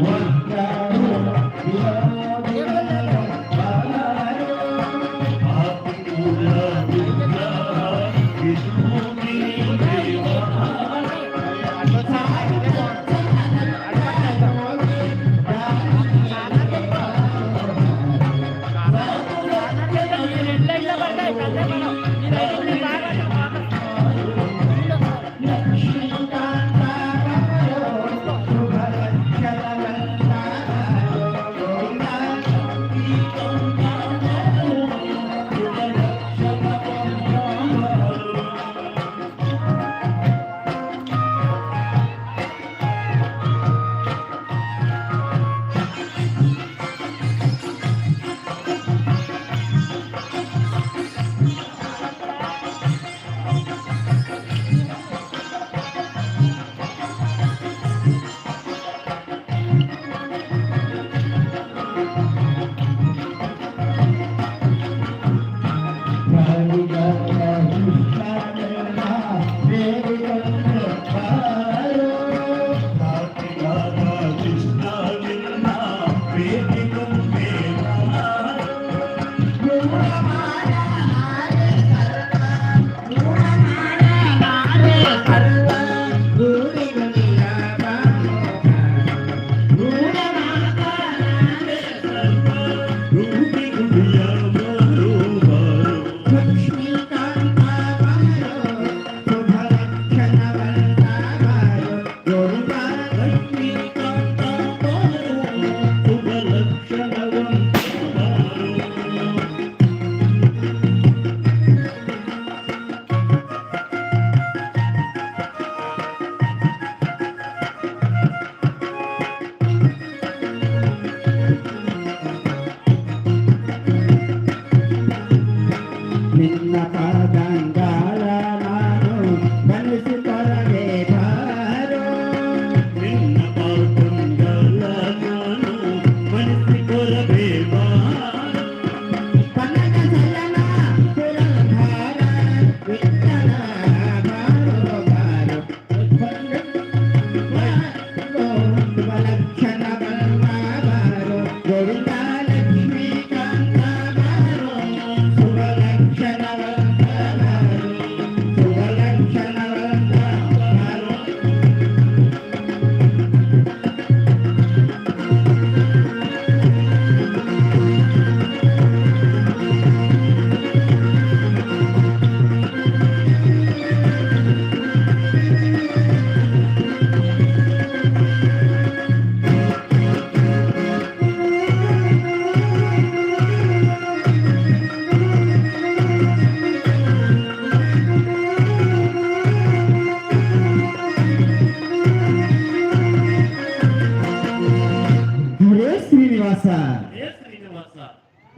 One guy, the other. Ah,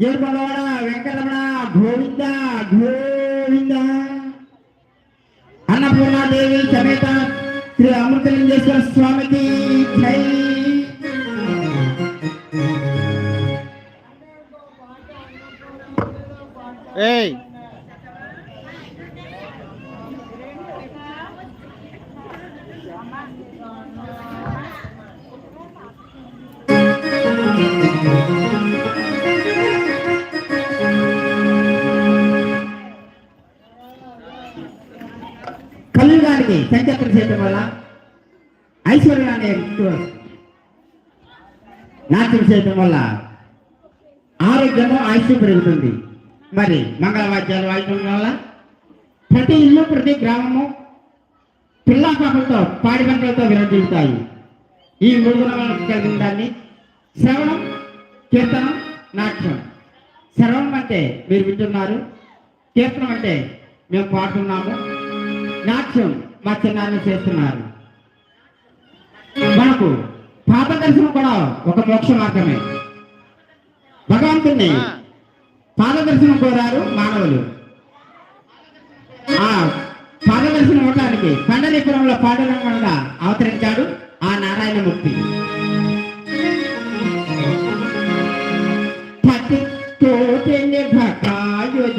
ఏర్పడవాడ Venkataramana Govinda Govinda. Annapurnadevi సమేత శ్రీ అమృతలింగేశ్వర స్వామికి జై. ఏయ్. కలియుగానికి సంచక్ర చేయటం వల్ల ఐశ్వర్యాన్ని నాట్యం చేయటం వల్ల ఆరోగ్యము ఆయుష్యం పెరుగుతుంది. మరి మంగళవాద్యాలు వాయించడం వల్ల ప్రతి ఇల్లు ప్రతి గ్రామము పిల్లా పాపలతో పాడి పంటలతో విరమిస్తాయి ఈ మూడు గుణాలను కలిగిన దాన్ని శ్రవణం కీర్తనం నాట్యం. శ్రవణం అంటే మీరు వింటున్నారు. కీర్తనం అంటే మేము పాడుతున్నాము. నాట్యం మా చిన్నాన్ని చేస్తున్నారు. మనకు పాప దర్శనం కూడా ఒక మోక్ష మార్గమే. భగవంతుణ్ణి పాద దర్శనం కోరారు మానవులు. ఆ పాద దర్శనం ఇవ్వడానికి పండరీపురంలో పాండురంగంగా అవతరించాడు ఆ నారాయణమూర్తి.